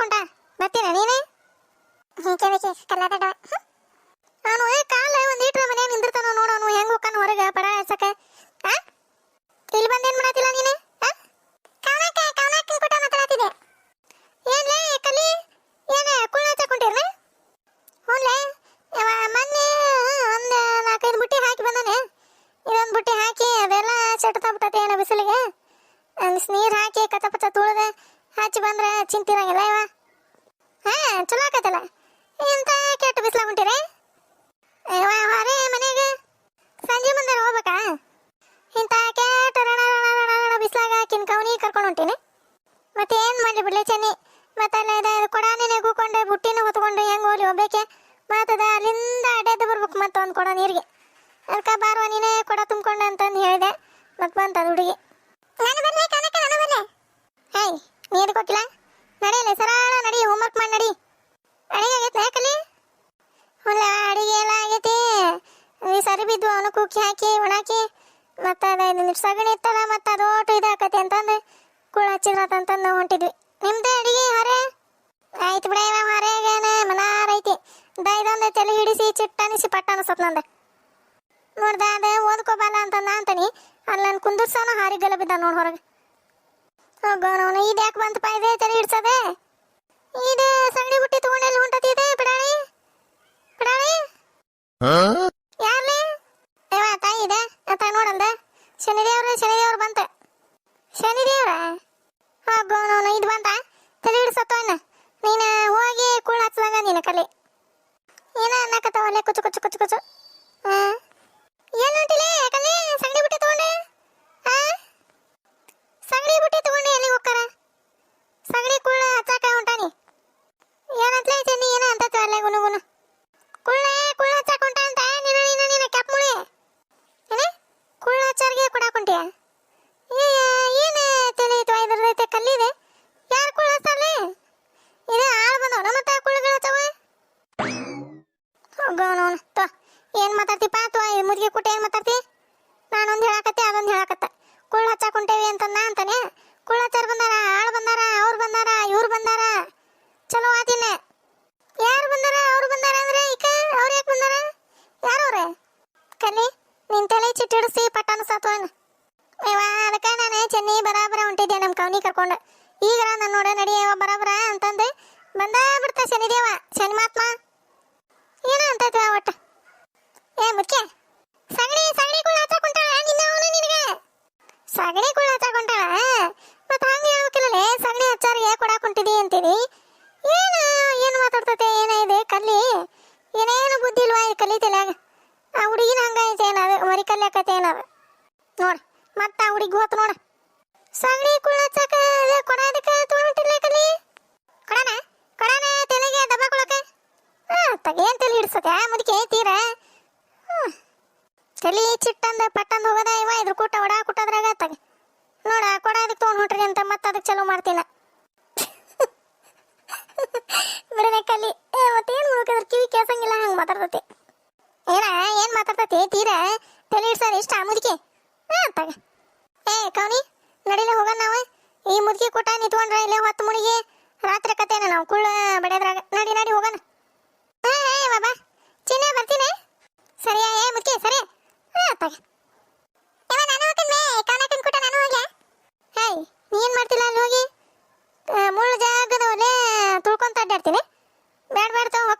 ಬರ್ತೀನ ನೀನೆ? ಹೀಗೆ ಕಲ್ಲಾದಡ ಅವನು ಕಾಲ ಒಂದ್ ಲೀಟರ್ ಮನೆ ನಿಂದಿರ್ತಾನ ನೋಡು ಅವನು. ಹೆಂಗ್ ಹೋಗ್ತಾನ ಹೊರಗ ಪಡ ಹಚ್ಚಕ ಇಲ್ಲಿ ಬಂದೇನ್ ಮಾಡತ್ತಿಲ್ಲ ನೀನೆ? ಕವನಕ್ಕ ಕವನಕ್ಕ ಏನ್ಲೇ ಕಲಿ? ಏನ, ಕುಳ್ಳ ಹಚ್ಚಕೊಂಡಿರ್ನ ಹ್ಞೂನ್ಲೇ ಮೊನ್ನೆ ಒಂದು ನಾಲ್ಕೈದು ಬುಟ್ಟಿ ಹಾಕಿ ಬಂದಾನೆ. ಇದೊಂದು ಬುಟ್ಟಿ ಹಾಕಿ ಅದೆಲ್ಲ ಚಟ್ತಾ ಬಿಟ್ಟತೆ ಏನೋ ಬಿಸಿಲಿಗೆ. ನೀರು ಚಿಂತಿರಂಗಿಲ್ಲ ಇವ? ಹಾ, ಚಲೋ ಆಕತ್ತಲ್ಲ. ಎಂತ ಕೆಟ್ಟ ಬಿಸಿಲಾಗ ಹೊಂಟಿರಿ ಹೊರೆ ಮನೆಗೆ. ಸಂಜೆ ಮುಂದೆ ಹೋಗ್ಬೇಕಾ? ಇಂಥ ಕೆಟ್ಟ ರಣ ರಣ ರಣ ರಣ ಬಿಸಿಲಾಗ ಕರ್ಕೊಂಡು ಹೊಂಟೀನಿ ಮತ್ತೆ ಏನ್ ಮಾಡ್ಲಿ ಬಿಡ್ಲಿ ಚೆನ್ನಿ? ಮತ್ತೆ ಅಲ್ಲ ಕೊಡಾನೆ ನೆಗುಕೊಂಡು ಬುಟ್ಟಿನ ಹೊತ್ಕೊಂಡು ಹೆಂಗ್ ಹೋಗ್ಲಿ ಹೋಗ್ಬೇಕೆ ಮತ್ತದ ಅಲ್ಲಿಂದ ಅಡೆದು ಬರ್ಬೇಕು ಮತ್ತೆ ಒಂದು ಕೊಡ ನೀರಿಗೆ. ಅದಕ್ಕೆ ಬಾರುವ ನೀನೇ ಕೊಡ ತುಂಬಿಕೊಂಡೆ ಅಂತಂದು ಹೇಳಿದೆ. ಮತ್ತೆ ಬಂತ ಅದು ಹುಡುಗಿ. ನಾನು ಬರಲೇ ಕನಕ, ನಾನು ಬರಲೇ? ಹೇಯ್ ನೀರು ಕೊಟ್ಟಿಲ್ಲ ನಡೆಯಲ್ಲ ಸರಳ ನಡಿ ಹೋಮ್ವರ್ಕ್ ಮಾಡಿ ನಡಿ. ಅಡಿಗೆ ಆಗೈತೆ ಯಾಕಲಿ ಹುಲ್ಲ ಅಡಿಗೆ ಎಲ್ಲ ಆಗೈತಿ. ಸರಿ ಬಿದ್ದು ಅವನು ಕುಕ್ಕಿ ಹಾಕಿ ಒಣಾಕಿ ಮತ್ತೆ ಅದು ಸಗಣಿ ಇತ್ತಲ್ಲ, ಮತ್ತೆ ಅದು ಓಟು ಇದಾಕತಿ ಅಂತಂದು ಕುಳ ಹಚ್ಚಿದ್ರತಂತಂದು ನಾವು ಹೊಂಟಿದ್ವಿ. ನಿಮ್ದೇ ಅಡಿಗೆ, ಹೊರೆ? ಆಯ್ತು ಬಿಡ ಹೊರೆಗೇನೆ, ಮನಾರ ಐತಿ. ದೈದೊಂದು ತಲೆ ಹಿಡಿಸಿ ಚಿಟ್ಟನಿಸಿ ಪಟ್ಟ ಅನಿಸತ್ ನಂದು. ನೋಡ್ದ ಅದೇ ಓದ್ಕೋಬಲ್ಲ ಅಂತಂದ ಅಂತಾನಿ. ಅಲ್ಲಿ ನಾನು ಕುಂದರ್ಸೋನ ಹಾರಿಗೆಲ್ಲ ಬಿದ್ದ ನೋಡ್ ಹೊರಗೆ. ಹೋಗೋಣ ಇದು ಯಾಕೆ ಬಂತಪ್ಪ, ಇದೆ ತಲೆ ಹಿಡ್ಸದೆ ಇದು ಸಗಣಿ ಬುಟ್ಟಿ ತಗೊಂಡೆಲ್ಲಿ ಹೊಂಟತಿ ಇದೆ ಬಿಡಾಳಿ ಬಿಡಾಳಿ ಯಾರ್ಲಿ ಏವ ತಾಯಿ ಆತ ನೋಡಂದ? ಶನಿದೇವ್ರ ಶನಿದೇವ್ರ ಬಂತ. ಶನಿದೇವ್ರ? ಹೋಗೋಣ ಇದು ಬಂತ? ತಲೆ ಹಿಡ್ಸತ್ತವನ್ನ ನೀನು ಹೋಗಿ ಕೂಳ ಹಚ್ಚದಾಗ ನೀನು ಕಲಿ ಏನ ಅನ್ನಕತ್ತಾವಲ್ಲೇ ಕುಚು ಕುಚು ಕುಚು ಕುಚು ಹಾ ಏನು ಹೊಂಟಿಲೆ ಕಲಿ ಸಗಣಿ ಬುಟ್ಟಿ ತಗೊಂಡೆ ಹಾ ಸಗಣಿ ಬುಟ್ಟಿ ತಗೊಂಡೆ ಎಲ್ಲಿ ಹೋಗ್ತಾರ ಸಗಣಿ ಕುಳ್ಳ ಹಚ್ಚಾಕ ಹೊಂಟಾನಿ ಏನಂತಲೇ ಚೆನ್ನಿ ಏನ ಅಂತ ಅಲ್ಲೇ ಗುನು ಗುನು ಕುಳ್ಳ ಕುಳ್ಳ ಹಚ್ಚಾಕ ಹೊಂಟ ಅಂತ ನೀನ ನೀನ ನೀನ ಕ್ಯಾಪ್ ಮುಳಿ ಏನ ಕುಳ್ಳ ಹಚ್ಚಾರಿಗೆ ಕೊಡಾಕ ಹೊಂಟಿಯ ಏ ಏನ ತಲೆ ಐತು ಐದರದೈತೆ ಕಲ್ಲಿದೆ ಯಾರು ಕುಳ್ಳ ಹಚ್ಚಾಲೆ ಇದು ಆಳು ಬಂದವನ ಮತ್ತೆ ಕುಳ್ಳಗಳು ಹಚ್ಚವ ಹೋಗೋಣ ತ ಏನು ಮಾತಾಡ್ತಿಪ್ಪ ಅಥವಾ ಮುದ್ಗೆ ಕುಟ್ಟ ಏನ್ ಮಾತಾಡ್ತಿ? ನಾನೊಂದು ಹೇಳಕತ್ತೆ, ಅದೊಂದು ಹೇಳಕತ್ತೆ. ಕುಳ್ಳ ಹಚ್ಚಾಕ ಹೊಂಟೇವಿ ಅಂತಂದ ಅಂತಾನೆ. ಕುಳ್ಳ ಹಚ್ಚಾರ ಬಂದಾರ, ಆಳು ಬಂದಾರ, ಅವ್ರು ಬಂದಾರ, ಇವ್ರು ಬಂದಾರ. ಚಲೋ ಆತಿನ ಯಾರು ಬಂದಾರ, ಅವ್ರು ಬಂದಾರ ಅಂದ್ರೆ ಈಕ? ಅವ್ರು ಯಾಕೆ ಬಂದಾರ? ಯಾರು ಅವ್ರೆ? ಕಲಿ, ನಿನ್ ತಲೆ ಚಿಟ್ಟಿಡಿಸಿ ಪಟ್ಟಣ ಸಾತ್ವನ್ ಅದಕ್ಕೆ ನಾನು ಚೆನ್ನೈ ಬರಾಬರ ಹೊಂಟಿದ್ದೆ ನಮ್ಮ ಕವನಿ ಕರ್ಕೊಂಡು. ಈಗ ನಾನು ನೋಡ ನಡಿಯವ ಬರಾಬರ ಅಂತಂದು ಬಂದ ಬಿಡ್ತಾ ಶನಿದೇವ. ಶನಿ ಮಹಾತ್ಮ ಏನೋ ಅಂತೈತಿ ಒಟ್ಟ? ಏ ಮುಖ್ಯ ಸಗಣಿ ಸಗಣಿ ಕುಳ್ಳ ಹಚ್ಚಾಕೊಂಟಾಳ ನಿನ್ನ ಅವನು ನಿನಗೆ? ಸಗಣಿ ಕುಳ್ಳ ಹಚ್ಚಾಕೊಂಟಾಳ ಮತ್ತೆ ಹಂಗೆ ಹೇಳ್ಬೇಕಿಲ್ಲಲೇ ಸಗಣಿ ಹಚ್ಚಾರಿಗೆ ಕೊಡಾಕ್ ಕುಂಟಿದಿ ಅಂತೀರಿ ಏನು ಏನು ಮಾತಾಡ್ತತೆ ಏನಿದೆ ಕಲ್ಲಿ ಏನೇನು ಬುದ್ಧಿ ಇಲ್ವಾ ಈ ಕಲಿತಿಲ್ಲ ತಲ್ಯಾಗ? ಆ ಹುಡುಗಿನ ಹಂಗೈತೆ ಏನದು ಮರಿ ಕಲ್ಯಾಕತೆ ಏನದು ನೋಡ್, ಮತ್ತ ಆ ಹುಡುಗಿ ಹೋತ್ ನೋಡ. ಸಗಣಿ ಕುಳ ಹಚ್ಚಾಕ ಅದೇ ಕೊಡ ಅದಕ್ಕೆ ತೊಗೊಂಡಿಲ್ಲ ಕಲಿ? ಕೊಡನ? ಕೊಡನ, ತಲೆಗೆ ದಬ್ಬ ಕೊಳಕ ಹಾ ತಗೇನ್ ತಲೆ ಮುದುಕಿ ತೀರ? ತಲಿ ಚಿಟ್ಟಂದ ಪಟ್ಟಂದ ಹೋಗದ ಇವ, ಇದ್ರ ಕೂಟ ಒಡ ಕುಟ್ಟದ್ರಾಗ ತಗ ನೋಡ ಕೊಡ ಅದಕ್ಕೆ ತೊಗೊಂಡ್ ಹೊಂಟ್ರಿ ಅಂತ ಮತ್ತೆ ಅದಕ್ಕೆ ಚಲೋ ಮಾಡ್ತೀನ. ಬಿಡನೆ ಕಲಿ. ಮತ್ತೇನು ಮುಳುಕಿದ್ರ ಕಿವಿ ಕೇಸಂಗಿಲ್ಲ ಹಂಗೆ ಮಾತಾಡ್ತತಿ. ಏನ, ಏನ್ ಮಾತಾಡ್ತತಿ, ತೀರ? ತಲೆ ಸರ್ ಇಷ್ಟ ಮುದುಕಿ? ತಗ. ಏ ಕವನಿ ನಡಿಲೆ ಹೋಗೋಣ ನಾವು? ಈ ಮುದುಕಿ ಕೂಟ ನಿತ್ಕೊಂಡ್ರ ಇಲ್ಲೇ ಹೊತ್ತು ಮುಳುಗಿ. ರಾತ್ರಿ ಕತೆನ ನಾವು ಕುಳ್ಳ ಬಡಿಯೋದ್ರಾಗ ನಡಿ ನಡಿ, ಹೋಗೋಣ ಹಾ ಏ ಬಾಬಾ ಚಿನ್ನ ಬರ್ತೀನಿ ಸರಿಯಾ ಏ ಮುದುಕಿ ಸರಿ ತಗ ಯವ್ವ, ನಾನು ಕವನಕ್ಕನ ಕೂಟ ನಾನು ಹೇಯ್ ನೀನ್ ಮಾಡ್ತಿಲ್ಲ ಅಲ್ಲಿ ಹೋಗಿ? ಮುಳ್ಳು ಜಾಗದವಲ್ಲೇ ತುಳ್ಕೊಂತ ಅಡ್ಡಾಡ್ತೀನಿ. ಬೇಡ ಬೇಡ ತಗೋ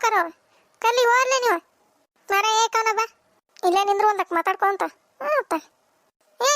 ಕಲ್ಲಿ ಹೋಗ್ಲಿ ನೀವು. ಮರ ಏ ಬಾ. ಇಲ್ಲೇ ನಿಂದ್ರು ಒಂದಕ್ಕೆ ಮಾತಾಡ್ಕೊಂತ ಹ್ಞೂ ತ ಏ